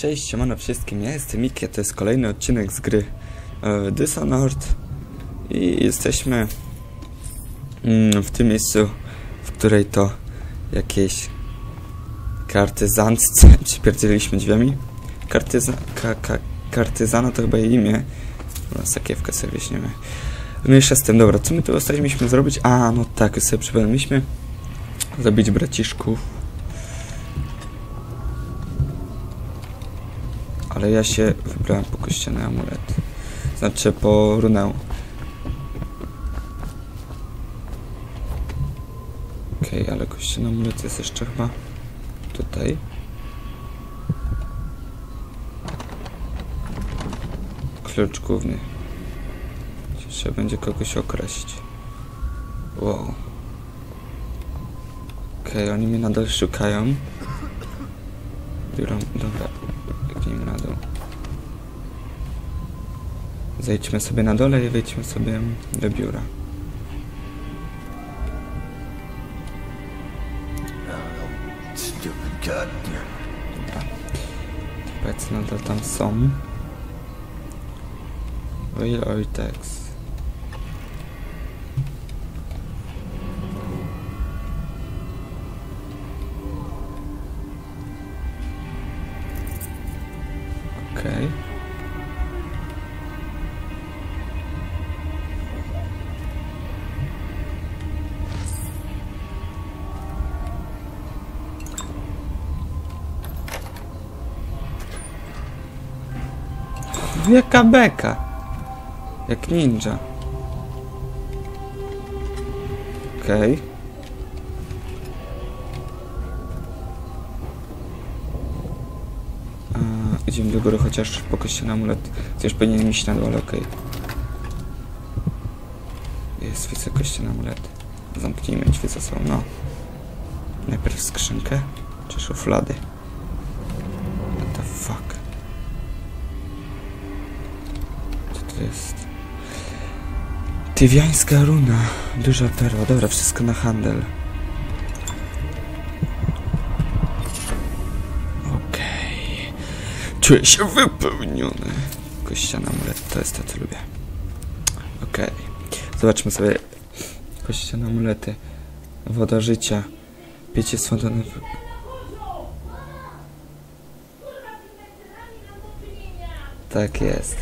Cześć, siemano wszystkim, ja jestem Miki, to jest kolejny odcinek z gry e, Dishonored i jesteśmy mm, w tym miejscu, w której to jakiejś kartyzantce przypierdzieliśmy drzwiami. Kartyza ka ka kartyzana to chyba jej imię. Dobra, sakiewkę sobie weźmiemy. Mniejsza z tym, dobra, co my tu ostatnio zrobić? A, no tak, sobie przypomnieliśmy. Zabić braciszków. Ale ja się wybrałem po kościany amulet. Znaczy po runę. Okej, okay, ale kościany amulet jest jeszcze chyba tutaj. Klucz główny. Trzeba będzie kogoś okraść. Wow. Okej, okay, oni mnie nadal szukają. Dobra, Zejdźmy sobie na dole i wejdźmy sobie do biura. Dobra. Powiedz nadal tam są. Will Oitex. Jaka beka! Jak ninja. Okej. Okay. Idziemy do góry, chociaż po kościany amulet. Chociaż powinien iść na dole, okej. Okay. Jest kościany amulet. Zamknijmy drzwi za sobą, no. Najpierw skrzynkę, czy szuflady. To jest? Tywiańska runa. Duża perła. Dobra, wszystko na handel. Czuję się wypełniony. Kościana amulet, to jest to, co lubię. Okej. Okay. Zobaczmy sobie kościane amulety. Woda życia. Piecie słodone... Tak jest.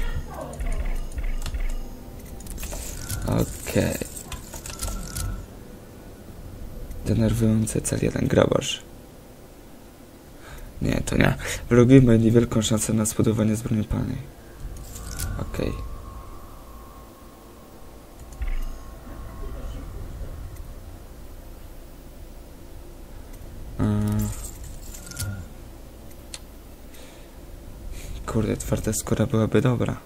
Okej. Okay. Denerwujący cel jeden grabarz. Nie, to nie. Wrogowie mają niewielką szansę na zbudowanie zbroi palnej. Okej. Okay. Kurde, twarda skóra byłaby dobra.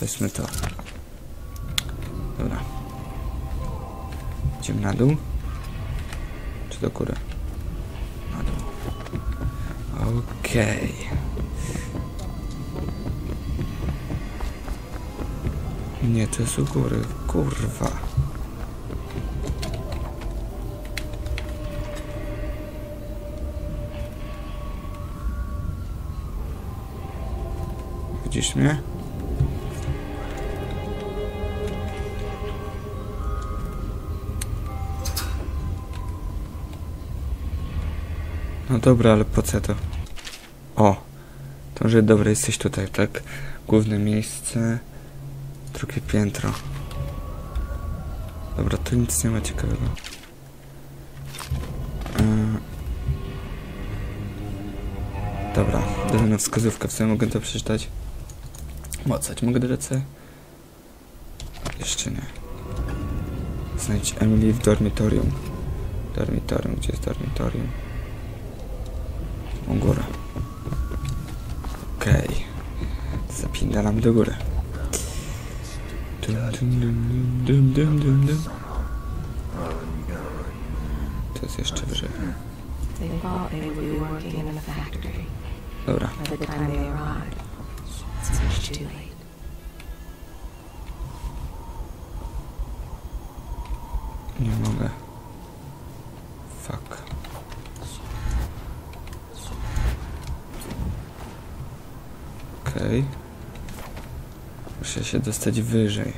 Weźmy to. Na dół? Czy do góry? Na dół. Okej. Okay. Nie, to jest u góry. Kurwa. Widzisz mnie? No dobra, ale po co to? O! To, że dobra, jesteś tutaj, tak? Główne miejsce. Drugie piętro. Dobra, tu nic nie ma ciekawego. Yy. Dobra, daję na wskazówkę, w sumie mogę to przeczytać. Mocać, mogę dodać Jeszcze nie. Znajdź Emily w dormitorium. Dormitorium, gdzie jest dormitorium? U góry. Okej. Okay. Zapindalam do góry. Dum, dum, dum, dum, dum, dum, dum. To jest jeszcze wyżej. Dobra. Nie mogę. Fuck. Okej. Muszę się dostać wyżej.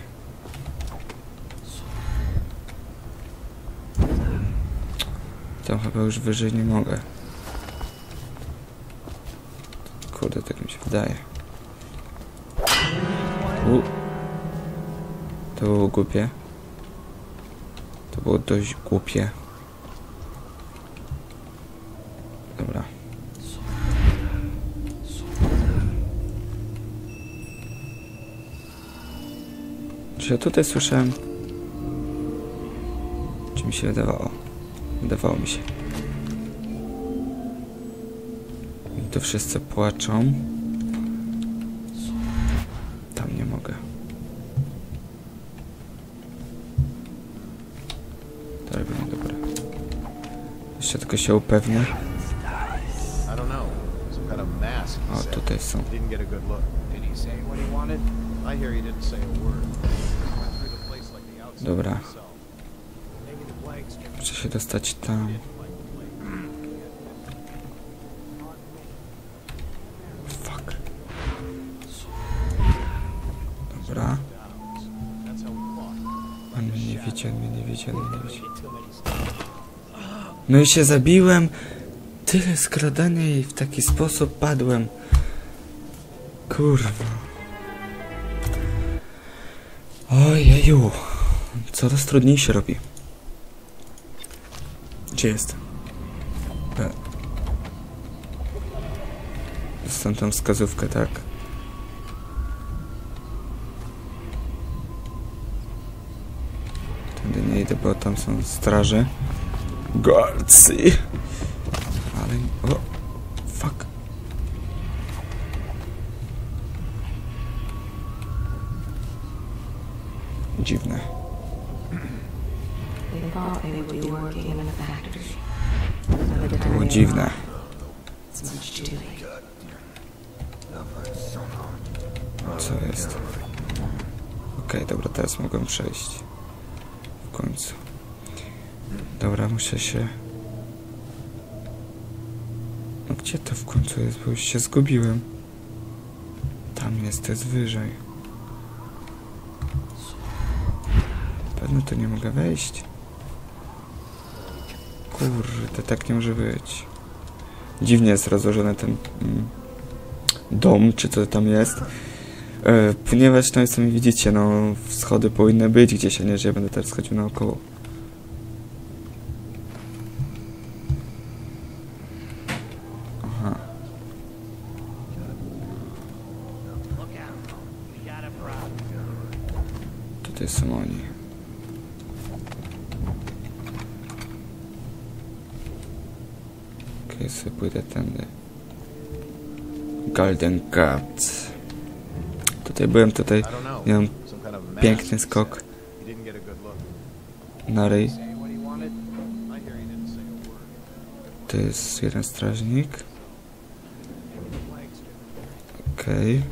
Tam chyba już wyżej nie mogę. Kurde, tak mi się wydaje. U. To było głupie. To było dość głupie. Ja tutaj słyszałem? Czy mi się wydawało? Wydawało mi się. I to wszyscy płaczą. Tam nie mogę. To robię dobre. Jeszcze tylko się upewnię. O, tutaj są. Dobra. Muszę się dostać tam. Fuck. Dobra. On mnie nie widzi, on mnie nie widzi, on mnie nie widzi. No i się zabiłem. Tyle skradania i w taki sposób padłem. Kurwa. Ojeju. Coraz trudniej się robi. Gdzie jest? E. Dostałem tam wskazówkę, tak? Tędy nie idę, bo tam są straże. Guardsy. Ale... O! Fuck. Dziwne. They thought they would be working in a factory. To było dziwne. It's much too late. Co jest? Okej, dobra, teraz mogłem przejść. W końcu. Dobra, muszę się... No gdzie to w już się zgubiłem. Tam jest, jest wyżej. Pewno tu nie mogę wejść. Kurde, tak nie może być. Dziwnie jest rozłożony ten mm, dom, czy co tam jest. E, ponieważ, no sami widzicie, no schody powinny być gdzieś, a nie, że ja będę teraz schodził naokoło. Byłem, tutaj miałem piękny skok na ryj. To jest jeden strażnik. Okej.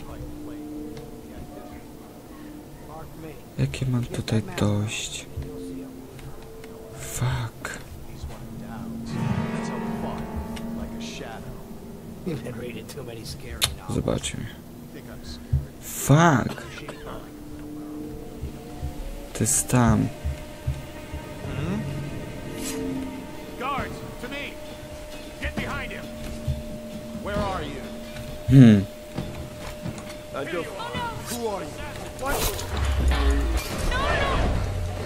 me. Jakie mam tutaj dojść? Fuck. Zobaczmy. Fuck. To jest tam. Hmm.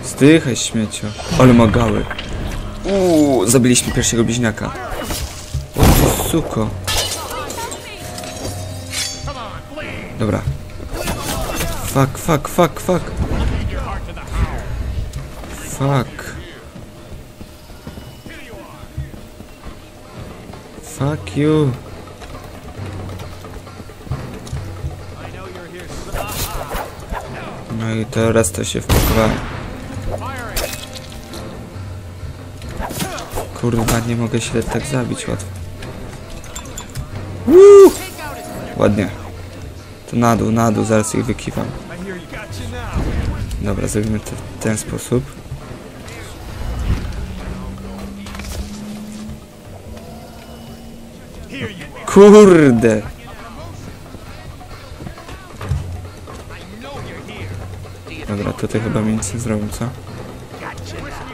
Zdychaj śmiecio. Ale magały. Uuu, zabiliśmy pierwszego bliźniaka. O suko. Dobra. Fuck, fuck, fuck, fuck. Fuck. Fuck you. No i teraz to się wpakowałem. Kurwa, nie mogę się tak zabić łatwo. Woo! Ładnie. To na dół, na dół, zaraz ich wykiwam. Dobra, zrobimy to w ten sposób. Kurde! Dobra, to ty chyba mi nic nie zrobił, co?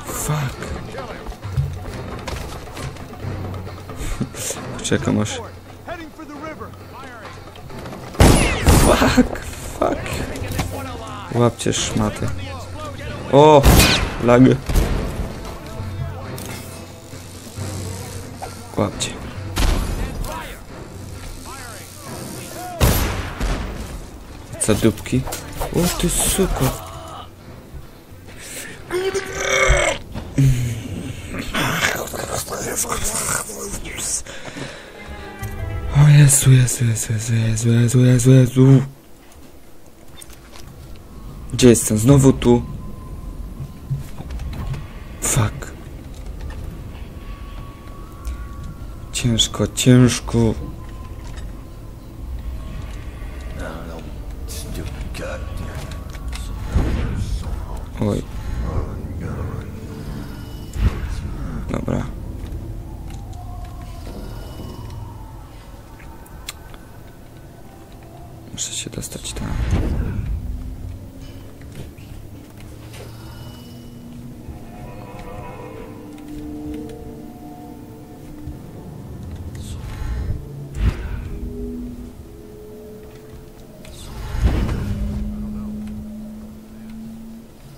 Fuck! Czekam aż Łapcie szmaty. O! Lag. Łapcie. Co dupki? O ty suko. O Jezu, Jezu, Jezu, Jezu, Jezu, Jezu, Jezu. Gdzie jestem? Znowu tu. Fuck. Ciężko, ciężko.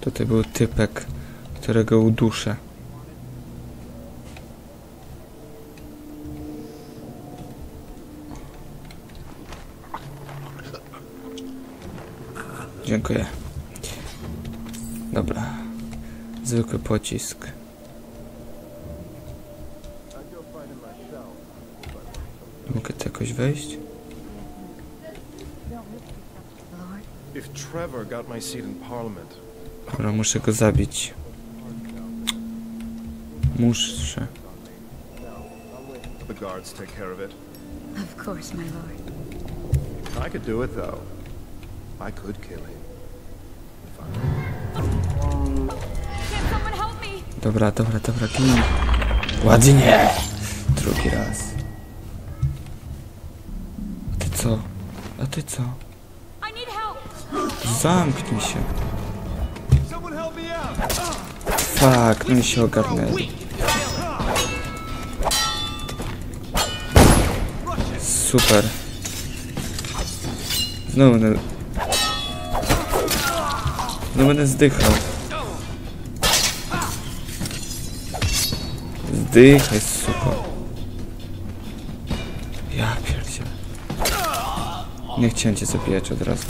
Tutaj był typek, którego uduszę. Dziękuję. Dobra. Zwykły pocisk. Mogę tu jakoś wejść? If Trevor got my seat in Parliament, Dobra, muszę go zabić. Muszę. the guards take care of it. Of course, my lord. I could do it, though. I could kill him. Dobra, dobra, dobra, gin. Ładnie! Drugi raz. A ty co? A ty co? Zamknij się. Fuck, no i się ogarnęli. Super. Znowu będę... Znowu będę zdychał. Zdychaj, suko. Ja pierdzie. Nie chciałem cię zabijać od razu.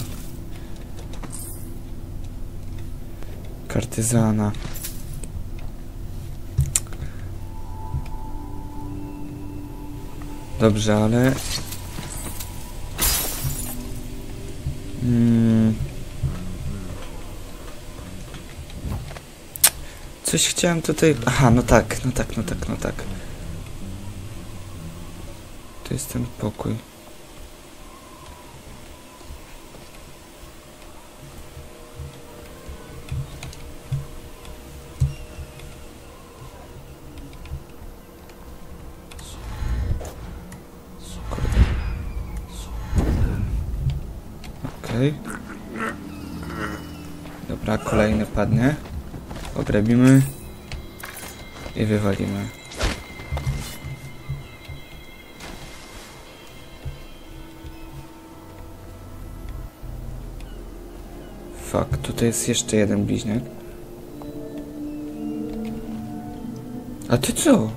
Kartyzana. Dobrze, ale... Mm. Coś chciałem tutaj... Aha, no tak, no tak, no tak, no tak. To jest ten pokój. Okej. Dobra, kolejny padnie. Ograbimy. I wywalimy. Fuck, tutaj jest jeszcze jeden bliźniak. A ty co?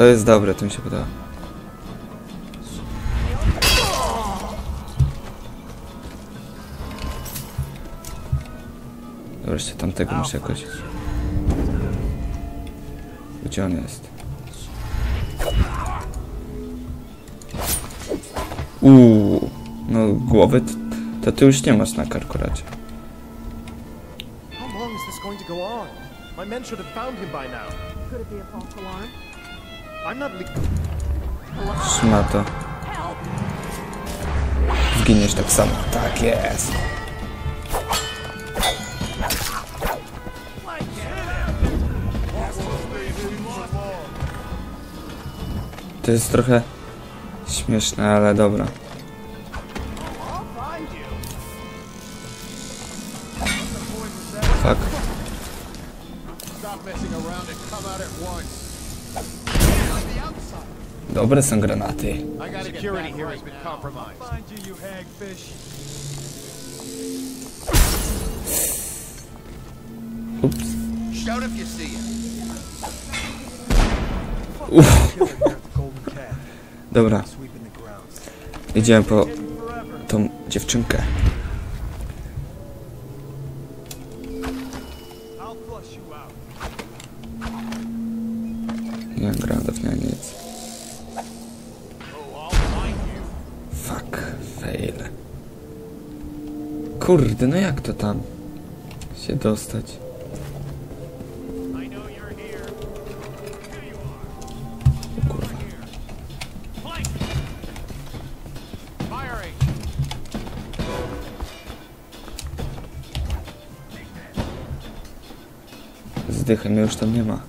To jest dobre, to mi się podoba. Wreszcie tamtego muszę jakoś... Gdzie on jest? Uuu, no głowy to ty już nie masz na karkoracie. How long is this going to go on? My men should have found him by now. Could it be a false alarm? Help! Zginiesz tak samo. Tak jest. To jest trochę śmieszne, ale dobra. Fuck. Stop messing around and come out at once. Dobre są granaty. Ups. Cat. Dobra, idziemy po tą dziewczynkę. Fail. Kurde, no jak to tam się dostać? Kurwa. Mnie już tam nie ma.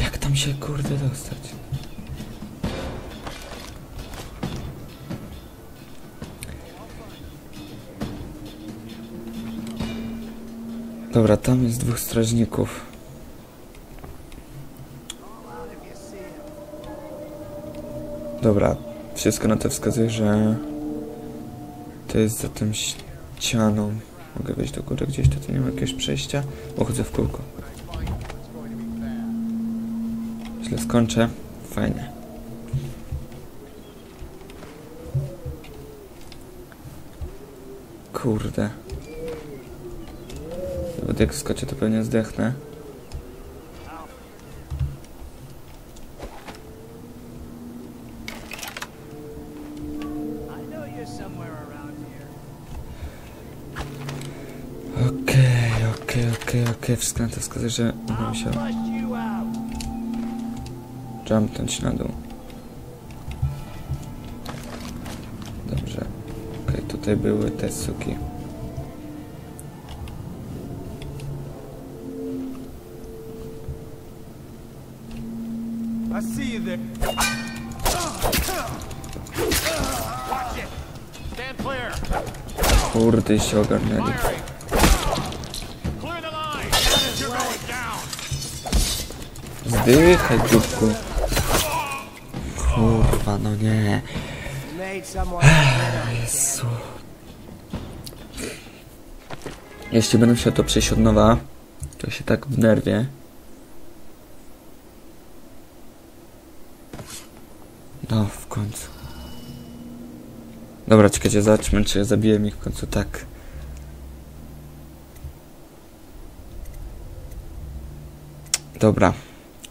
Jak tam się kurde dostać? Dobra, tam jest dwóch strażników. Dobra, wszystko na to wskazuje, że to jest za tą ścianą. Mogę wejść do góry gdzieś, to tu nie ma jakiegoś przejścia. Bo chodzę w kółko. Źle skończę. Fajnie. Kurde. Nawet jak skoczę, to pewnie zdechnę. Okej, okej, okej, okej. Wszystko na to wskazuje, że będę musiał jumpnąć na dół. Dobrze. Okej, tutaj były te suki. I see you there. Stand clear. Kurde, się ogarnęli. Zdychaj, dupku. Kurwa, no nie. Jezu. Jeśli będę musiał to przejść od nowa, to się tak wnerwię. No, w końcu. Dobra, czekajcie, zobaczmy, czy zabiłem ich w końcu tak. Dobra.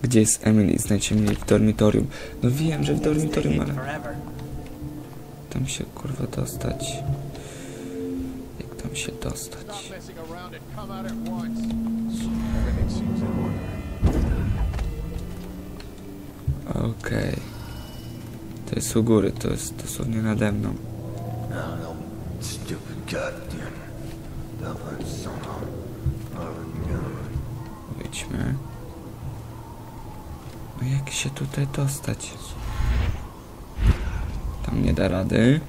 Gdzie jest Emily? Znajdźcie mnie w dormitorium. No wiem, że w dormitorium, ale... Tam się kurwa dostać. Jak tam się dostać? Okej. To jest u góry, to jest dosłownie nade mną. Stupid Dublin son of Wyjdźmy. No jak się tutaj dostać? Tam nie da rady.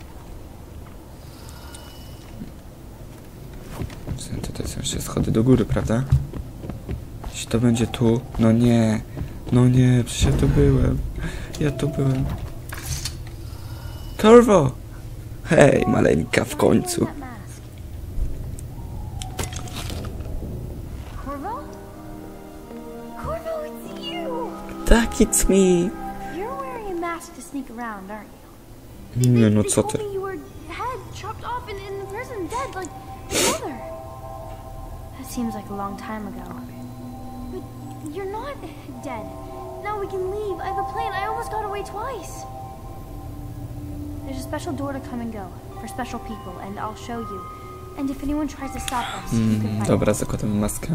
Tutaj są jeszcze schody do góry, prawda? Jeśli to będzie tu... No nie. No nie, przecież ja tu byłem. Ja tu byłem. Corvo! Hej, maleńka w końcu. That mask. Corvo? Corvo, it's you! Tak, it's me. You're wearing a mask to sneak around, aren't you? Nie no, They co told ty? me you were head chopped off and in the prison dead like your mother. That seems like a long time ago. But you're not dead. Now we can leave. I have a plan. I almost got away twice. There's a special door to come and go for special people, and I'll show you. And if anyone tries to stop us, you can Mm, fight. dobra, zakładam maskę.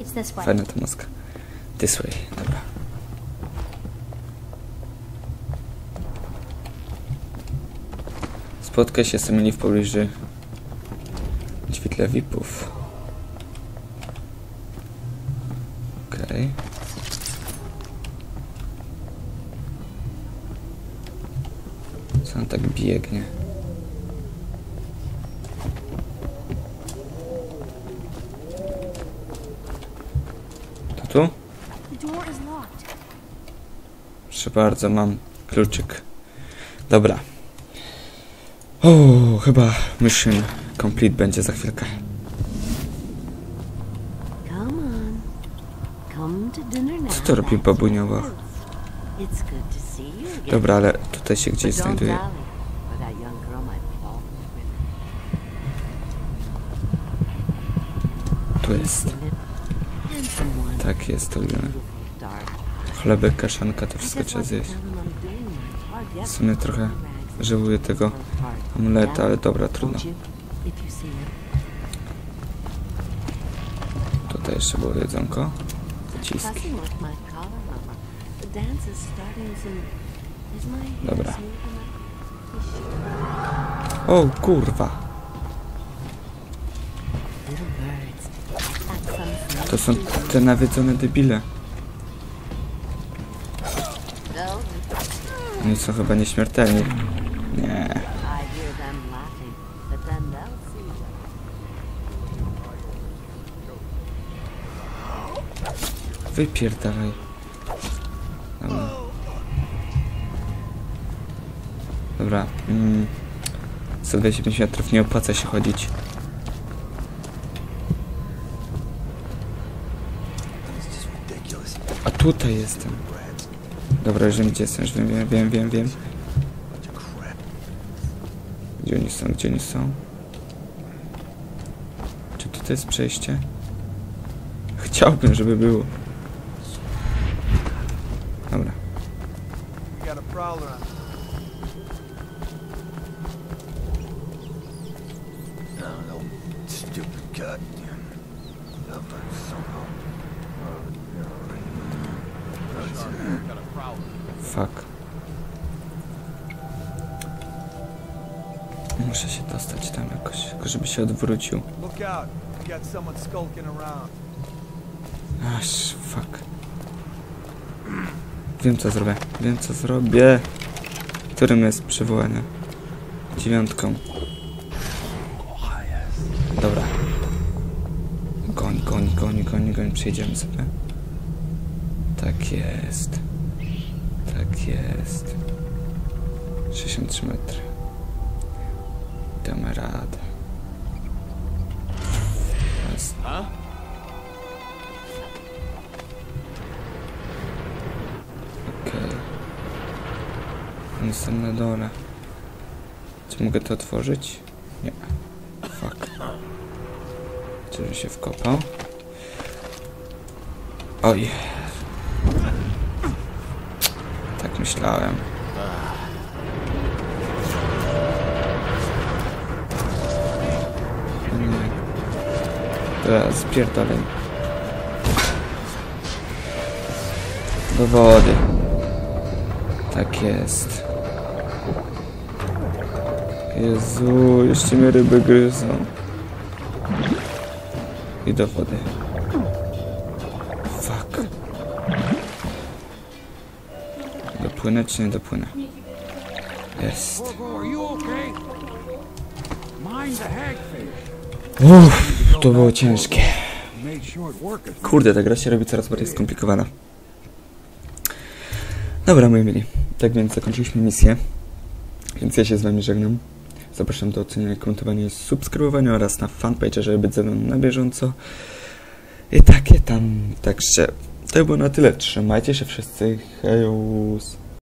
It's this way. Fajna ta maska. This way, dobra. spotkać się z mieli w pobliżu świetle VIP-ów. Biegnie? To tu? Proszę bardzo, mam kluczyk. Dobra. O, chyba mission complete będzie za chwilkę. Co to robi babuniowa? Dobra, ale tutaj się gdzieś znajduje. Tu jest. Tak jest, dark. Chlebek, kaszanka, to wszystko trzeba zjeść. W sumie trochę żałuję tego amuleta, ale dobra, trudno. Tutaj jeszcze było jedzonko. Ciski. Fussing with my To są te nawiedzone debile. Oni są chyba nieśmiertelni. Nie. Wypierdalaj. Dobra. Dobra. Mm. 125 metrów nie opłaca się chodzić. It's just ridiculous. A tutaj jestem. Dobra, już wiem gdzie jestem, już wiem, wiem, wiem, wiem, wiem. Gdzie oni są, gdzie oni są? Czy tutaj jest przejście? Chciałbym, żeby było. Dobra. No, no, stupid goddamn. Dublin somehow. Got a prowler. Fuck. Muszę się dostać tam jakoś, tylko żeby się odwrócił. Aż, fuck. Wiem co zrobię, wiem co zrobię. Którym jest przywołanie? Dziewiątką. Dobra. Goń, goń, goń, goń, goń, przejdziemy sobie. Tak jest. Tak jest. 63 metry. Damy radę. Jest. Okej. Są na dole. Czy mogę to otworzyć? Nie. Fuck. Czyżby się wkopał? Oj. Myślałem. Nie. Teraz spierdolę. Do wody. Tak jest. Jezu, jeszcze mnie ryby gryzą. I do wody. Dopłynę czy nie dopłynę? Jest. Uff, to było ciężkie. Kurde, ta gra się robi coraz bardziej skomplikowana. Dobra, moi mili. Tak więc zakończyliśmy misję. Więc ja się z wami żegnam. Zapraszam do oceniania, komentowania subskrybowania oraz na fanpage, żeby być ze mną na bieżąco. I takie tam. Także to było na tyle. Trzymajcie się wszyscy. Hejus.